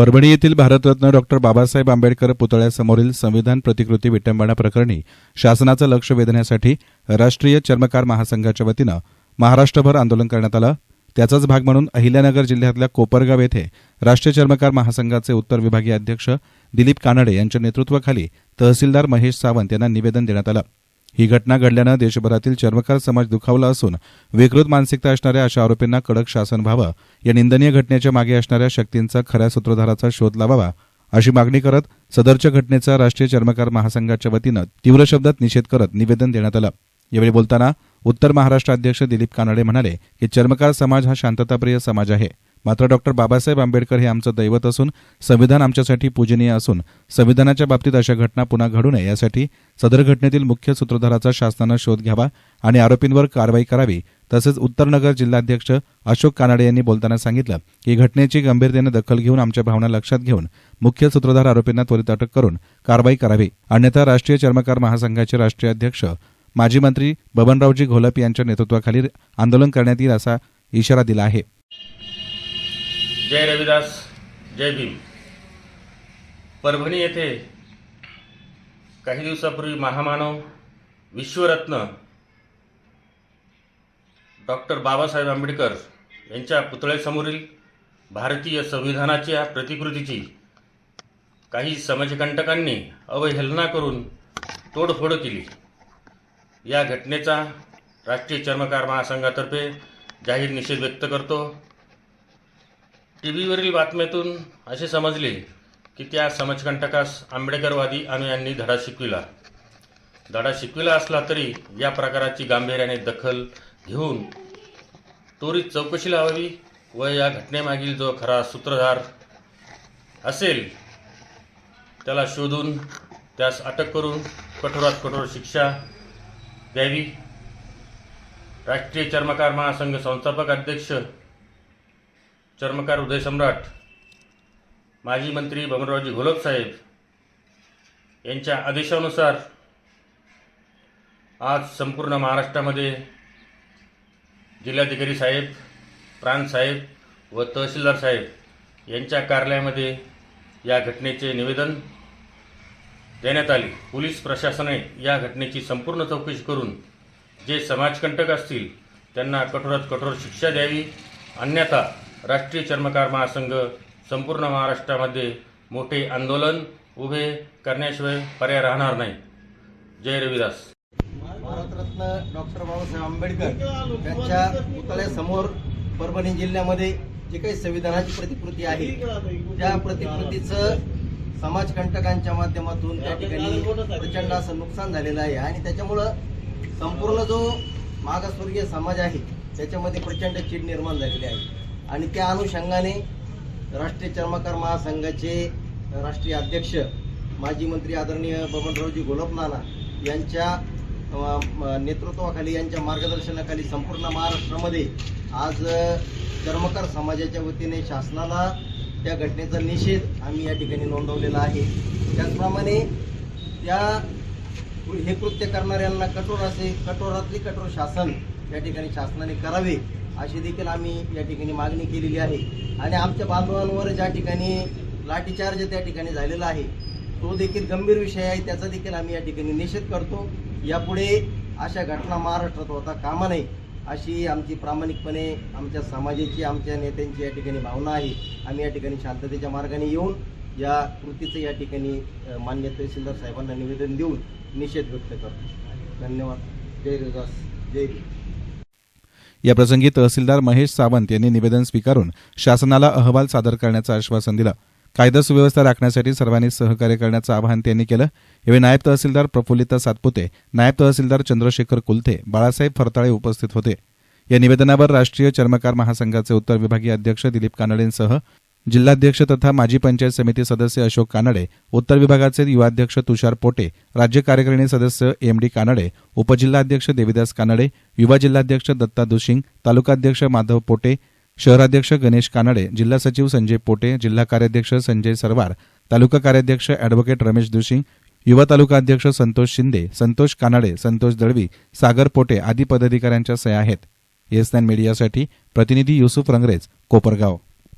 परभणी येथील भारतरत्न डॉक्टर बाबासाहेब आंबेडकर पुतळ्यासमोरील संविधान प्रतिकृती विटंबना प्रकरणी शासनाचं लक्ष वेधण्यासाठी राष्ट्रीय चर्मकार महासंघाच्या वतीनं महाराष्ट्रभर आंदोलन करण्यात आलं. त्याचाच भाग म्हणून अहिल्यानगर जिल्ह्यातल्या कोपरगाव येथे राष्ट्रीय चर्मकार महासंघाचे उत्तर विभागीय अध्यक्ष दिलीप कानडे यांच्या नेतृत्वाखाली तहसीलदार महेश सावंत यांना निवेदन देण्यात आलं. ही घटना घडल्यानं देशभरातील चर्मकार समाज दुखावला असून विकृत मानसिकता असणाऱ्या अशा आरोपींना कडक शासन व्हावं या निंदनीय घटनेच्या मागे असणाऱ्या शक्तींचा खऱ्या सूत्रधाराचा शोध लावावा अशी मागणी करत सदरच्या घटनेचा राष्ट्रीय चर्मकार महासंघाच्या वतीनं तीव्र शब्दात निषेध करत निवेदन देण्यात आलं. यावेळी बोलताना उत्तर महाराष्ट्र अध्यक्ष दिलीप कानडे म्हणाले की चर्मकार समाज हा शांतताप्रिय समाज आहे. मात्र डॉक्टर बाबासाहेब आंबेडकर हे आमचं दैवत असून संविधान आमच्यासाठी पूजनीय असून संविधानाच्या बाबतीत अशा घटना पुन्हा घडू नये यासाठी सदर घटनेतील मुख्य सूत्रधाराचा शासनानं शोध घ्यावा आणि आरोपींवर कारवाई करावी तसेच उत्तरनगर जिल्हाध्यक्ष अशोक कानडे यांनी बोलताना सांगितलं की घटनेची गंभीरतेनं दखल घेऊन आमच्या भावना लक्षात घेऊन मुख्य सूत्रधार आरोपींना त्वरित अटक करून कारवाई करावी. अन्यथा राष्ट्रीय चर्मकार महासंघाचे राष्ट्रीय अध्यक्ष माजी मंत्री बबनरावजी घोलप यांच्या नेतृत्वाखाली आंदोलन करण्यात येईल असा इशारा दिला आहे. जय रविदास जय भीम. परभणी येथे काही दिवसापूर्वी महामानव विश्वरत्न डॉक्टर बाबासाहेब आंबेडकर यांच्या पुतळ्यासमोरील भारतीय संविधानाच्या प्रतिकृतीची काही समाजकंटकांनी अवहेलना करून तोडफोड केली. या घटनेचा राष्ट्रीय चर्मकार महासंघातर्फे जाहीर निषेध व्यक्त करतो. टी व्हीवरील बातम्यातून असे समजले की त्या समाजकंटकास आंबेडकरवादी अनुयांनी धडा शिकविला. धडा शिकविला असला तरी या प्रकाराची गांभीर्याने दखल घेऊन त्वरित चौकशी लावावी व या घटनेमागील जो खरा सूत्रधार असेल त्याला शोधून त्यास अटक करून कठोरात कठोर शिक्षा द्यावी. राष्ट्रीय चर्मकार महासंघ संस्थापक अध्यक्ष चर्मकार उदय सम्राट माजी मंत्री बबनरावजी घोलप साहेब यांच्या आदेशानुसार आज संपूर्ण महाराष्ट्रामध्ये जिल्हाधिकारी साहेब प्राण साहेब व तहसीलदार साहेब यांच्या कार्यालयामध्ये या घटनेचे निवेदन देण्यात आले. पोलीस प्रशासनाने या घटनेची संपूर्ण चौकशी करून जे समाजकंटक असतील त्यांना कठोरात कठोर शिक्षा द्यावी अन्यथा राष्ट्रीय चर्मकार महासंघ संपूर्ण महाराष्ट्रामध्ये मोठे आंदोलन उभे करण्याशिवाय पर्याय राहणार नाही. जय रविदास. भारतरत्न डॉक्टर बाबासाहेब आंबेडकर यांच्या पुतळ्यासमोर परभणी जिल्ह्यामध्ये जे काही संविधानाची प्रतिकृती आहे त्या प्रतिकृतीचं समाजकंटकांच्या माध्यमातून त्या ठिकाणी प्रचंड असं नुकसान झालेलं आहे. आणि त्याच्यामुळं संपूर्ण जो मागासवर्गीय समाज आहे त्याच्यामध्ये प्रचंड चीड निर्माण झालेली आहे. आणि त्या अनुषंगाने राष्ट्रीय चर्मकार महासंघाचे राष्ट्रीय अध्यक्ष माजी मंत्री आदरणीय बबनरावजी गोलपनाना यांच्या नेतृत्वाखाली यांच्या मार्गदर्शनाखाली संपूर्ण महाराष्ट्रामध्ये आज चर्मकर चर्मकार समाजाच्या वतीने शासनाला त्या घटनेचा निषेध आम्ही या ठिकाणी नोंदवलेला आहे. त्याचप्रमाणे त्या हे कृत्य करणाऱ्यांना कठोर असे कठोरातली कठोर शासन या ठिकाणी शासनाने करावे. अशी देखील आम्ही या ठिकाणी मागणी केलेली आहे. आणि आमच्या बांधवांवर ज्या ठिकाणी लाठीचार्ज त्या ठिकाणी झालेला आहे तो देखील गंभीर विषय आहे. त्याचा देखील आम्ही या ठिकाणी निषेध करतो. यापुढे अशा घटना महाराष्ट्रात होता कामा नये अशी आमची प्रामाणिकपणे आमच्या समाजाची आमच्या नेत्यांची या ठिकाणी भावना आहे. आम्ही या ठिकाणी शांततेच्या मार्गाने येऊन या कृतीचं या ठिकाणी मान्य तहसीलदार साहेबांना निवेदन देऊन निषेध व्यक्त करतो. धन्यवाद. जय रविदास जय याप्रसंगी तहसीलदार महेश सावंत यांनी निवेदन स्वीकारून शासनाला अहवाल सादर करण्याचं आश्वासन दिलं. कायदा सुव्यवस्था राखण्यासाठी सर्वांनी सहकार्य करण्याचं आवाहन त्यांनी केलं. यावेळी नायब तहसीलदार प्रफुल्लिता सातपुते नायब तहसीलदार चंद्रशेखर कुलथे बाळासाहेब फरताळे उपस्थित होते. या निवेदनावर राष्ट्रीय चर्मकार महासंघाचे उत्तर विभागीय अध्यक्ष दिलीप कानडेंसह जिल्हाध्यक्ष तथा माजी पंचायत समिती सदस्य अशोक कानडे उत्तर विभागाचे युवाध्यक्ष तुषार पोटे राज्य कार्यकारिणी सदस्य एम डी कानडे उपजिल्हाध्यक्ष देविदास कानडे युवा जिल्हाध्यक्ष दत्ता दुशिंग तालुकाध्यक्ष माधव पोटे शहराध्यक्ष गणेश कानडे जिल्हा सचिव संजय पोटे जिल्हा कार्याध्यक्ष संजय सरवार तालुका कार्याध्यक्ष अॅडव्होकेट रमेश दुशिंग युवा तालुका अध्यक्ष संतोष शिंदे संतोष कानडे संतोष दळवी सागर पोटे आदी पदाधिकाऱ्यांच्या सह्या आहेत. येस नाईन मीडियासाठी प्रतिनिधी युसुफ रंगरेज कोपरगाव.